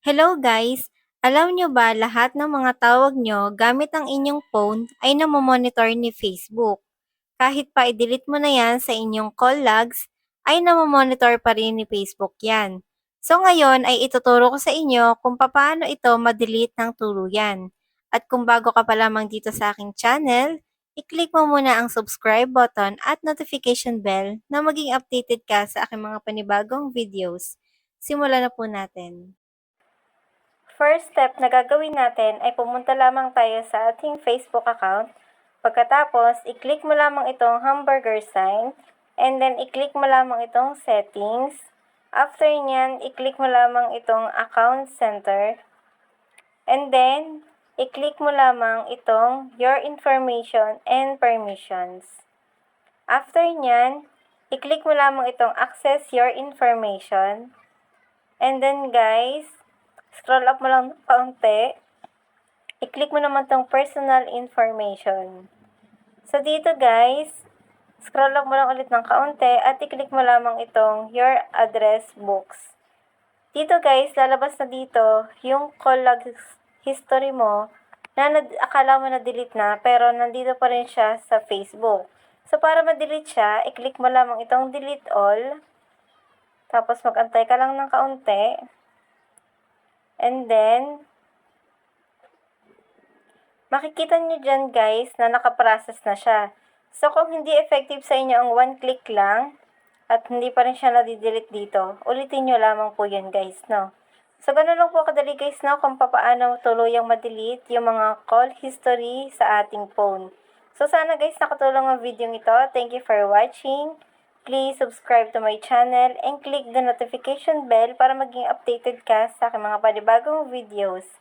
Hello guys! Alam nyo ba lahat ng mga tawag nyo gamit ang inyong phone ay namomonitor ni Facebook. Kahit pa i-delete mo na yan sa inyong call logs, ay namomonitor pa rin ni Facebook yan. So ngayon ay ituturo ko sa inyo kung paano ito ma-delete ng tuluyan. At kung bago ka pa lamang dito sa aking channel, i-click mo muna ang subscribe button at notification bell na maging updated ka sa aking mga panibagong videos. Simulan na po natin. First step na gagawin natin ay pumunta lamang tayo sa ating Facebook account. Pagkatapos, i-click mo lamang itong hamburger sign and then i-click mo lamang itong settings. After nyan, i-click mo lamang itong account center. And then, i-click mo lamang itong your information and permissions. After nyan, i-click mo lamang itong access your information. And then guys, scroll up mo lang ng kaunti. I-click mo naman tong personal information. So dito guys, scroll up mo lang ulit ng kaunti at i-click mo lamang itong your address books. Dito guys, lalabas na dito yung call log history mo na nad- akala mo na-delete na pero nandito pa rin siya sa Facebook. So para ma-delete siya, i-click mo lamang itong delete all. Tapos mag-antay ka lang ng kaunti. And then, makikita nyo dyan guys na nakaprocess na siya. So kung hindi effective sa inyo ang one click lang, at hindi pa rin siya nadidelete dito, ulitin nyo lamang po yun guys, no? So ganun lang po kadali guys, no? Kung paano tuluyang ma-delete yung mga call history sa ating phone. So sana guys nakatulong ang video ito. Thank you for watching. Please subscribe to my channel and click the notification bell para maging updated ka sa aking mga panibagong videos.